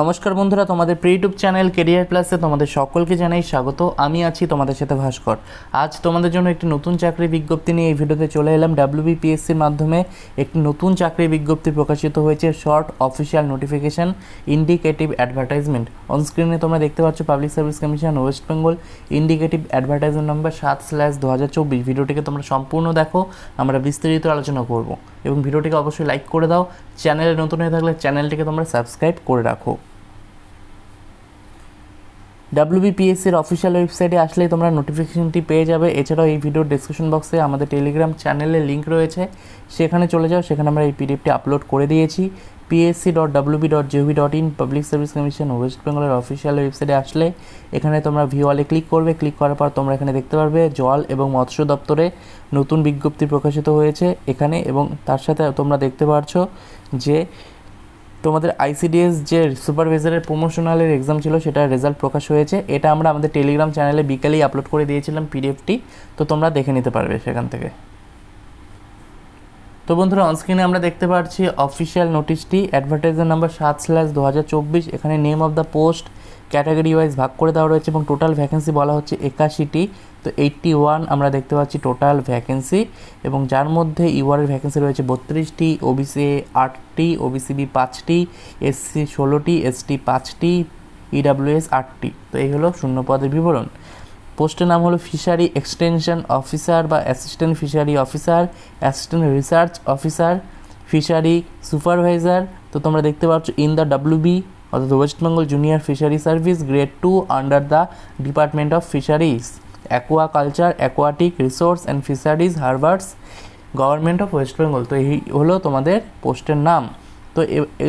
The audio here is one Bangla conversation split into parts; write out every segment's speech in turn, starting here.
নমস্কার বন্ধুরা, তোমাদের প্রি ইউটিউব চ্যানেল কেরিয়ার প্লাসে তোমাদের সকলকে জানাই স্বাগত। আমি আছি তোমাদের সাথে ভাস্কর। আজ তোমাদের জন্য একটি নতুন চাকরি বিজ্ঞপ্তি নিয়ে এই ভিডিওতে চলে এলাম। ডাব্লিউবিপিএসসির মাধ্যমে একটি নতুন চাকরি বিজ্ঞপ্তি প্রকাশিত হয়েছে short official notification indicative advertisement অনস্ক্রিনে তোমরা দেখতে পাচ্ছ public service commission West Bengal indicative advertisement number সাত স্ল্যাশ দু হাজার চব্বিশ। ভিডিওটিকে তোমরা সম্পূর্ণ দেখো, আমরা বিস্তারিত আলোচনা করব। এবং ভিডিওটিকে অবশ্যই লাইক করে দাও। চ্যানেলে নতুন হয়ে থাকলে চ্যানেলটিকে তোমরা সাবস্ক্রাইব করে রাখো। ডাব্লিউবিপিএসসির অফিসিয়াল ওয়েবসাইটে আসলেই তোমরা নোটিফিকেশনটি পেয়ে যাবে। এছাড়াও এই ভিডিওর ডিসক্রিপশন বক্সে আমাদের টেলিগ্রাম চ্যানেলের লিঙ্ক রয়েছে। সেখানে চলে যাও, সেখানে আমরা এই পিডিএফটি আপলোড করে দিয়েছি। PSC dot WB dot GOV dot in public service commission West বেঙ্গলের অফিসিয়াল ওয়েবসাইটে আসলে এখানে তোমরা ভিওয়ালে ক্লিক করবে। ক্লিক করার পর তোমরা এখানে দেখতে পারবে জল এবং মৎস্য দপ্তরে নতুন বিজ্ঞপ্তি প্রকাশিত হয়েছে এখানে এবং তার সাথে তোমরা দেখতে পারছ যে তোমাদের আইসিডিএস যে সুপারভাইজারের প্রমোশনালের এক্সাম ছিল, সেটার রেজাল্ট প্রকাশ হয়েছে। এটা আমরা আমাদের টেলিগ্রাম চ্যানেলে বিকালেই আপলোড করে দিয়েছিলাম পিডিএফটি তো তোমরা দেখে নিতে পারবে সেখান থেকে। তো বন্ধুরা অনস্ক্রিনে আমরা দেখতে পাচ্ছি অফিসিয়াল নোটিশটি অ্যাডভার্টাইজার নাম্বার সাত স্ল্যাশ দু হাজার চব্বিশ। এখানে name of the post category wise ভাগ করে দেওয়া রয়েছে এবং টোটাল ভ্যাকেন্সি বলা হচ্ছে একাশিটি। তো এইটটি ওয়ান আমরা দেখতে পাচ্ছি টোটাল ভ্যাকেন্সি এবং যার মধ্যে ইউআরের ভ্যাকেন্সি রয়েছে বত্রিশটি ওবিসি আটটি ওবিসিবি পাঁচটি এসসি ষোলোটি এসটি পাঁচটি ইডাব্লিউএস আটটি। তো এই হলো শূন্য পদের বিবরণ। পোস্টের নাম হলো ফিশারি এক্সটেনশন অফিসার বা assistant fishery officer, assistant research officer, fishery supervisor. তো তোমরা দেখতে পাচ্ছ ইন দ্য ডাব্লিউবি অর্থাৎ West Bengal junior fishery service grade two under the department of fisheries aquaculture aquatic resource and fisheries harbours government of West Bengal তো এই হলো তোমাদের পোস্টের নাম। তো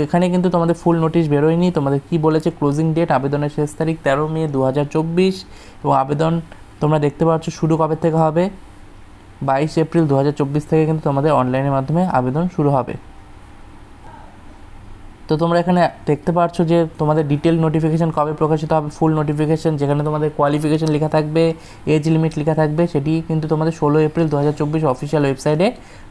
এখানে কিন্তু তোমাদের ফুল নোটিশ বেরোয়নি। তোমাদের কি বলেছে? ক্লোজিং ডেট আবেদনের শেষ তারিখ তেরো মে দু হাজার চব্বিশ এবং আবেদন তোমরা দেখতে পাচ্ছ শুরু কবে থেকে হবে? বাইশ এপ্রিল দু হাজার চব্বিশ থেকে কিন্তু তোমাদের অনলাইনের মাধ্যমে আবেদন শুরু হবে। তো তোমরা এখানে দেখতে পাচ্ছ যে তোমাদের ডিটেল নোটিফিকেশন কবে প্রকাশিত হবে ফুল নোটিফিকেশন যেখানে তোমাদের কোয়ালিফিকেশন লেখা থাকবে এজ লিমিট লেখা থাকবে, সেটি কিন্তু তোমাদের ষোলো এপ্রিল দু হাজার চব্বিশ অফিসিয়াল ওয়েবসাইটে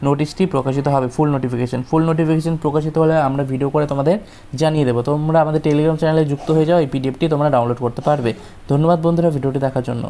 নোটিশটি প্রকাশিত হবে ফুল নোটিফিকেশন ফুল নোটিফিকেশন প্রকাশিত হলে আমরা ভিডিও করে তোমাদের জানিয়ে দেবো। তোমরা আমাদের টেলিগ্রাম চ্যানেলে যুক্ত হয়ে যাও, এই পিডিএফটি তোমরা ডাউনলোড করতে পারবে। ধন্যবাদ বন্ধুরা ভিডিওটি দেখার জন্য।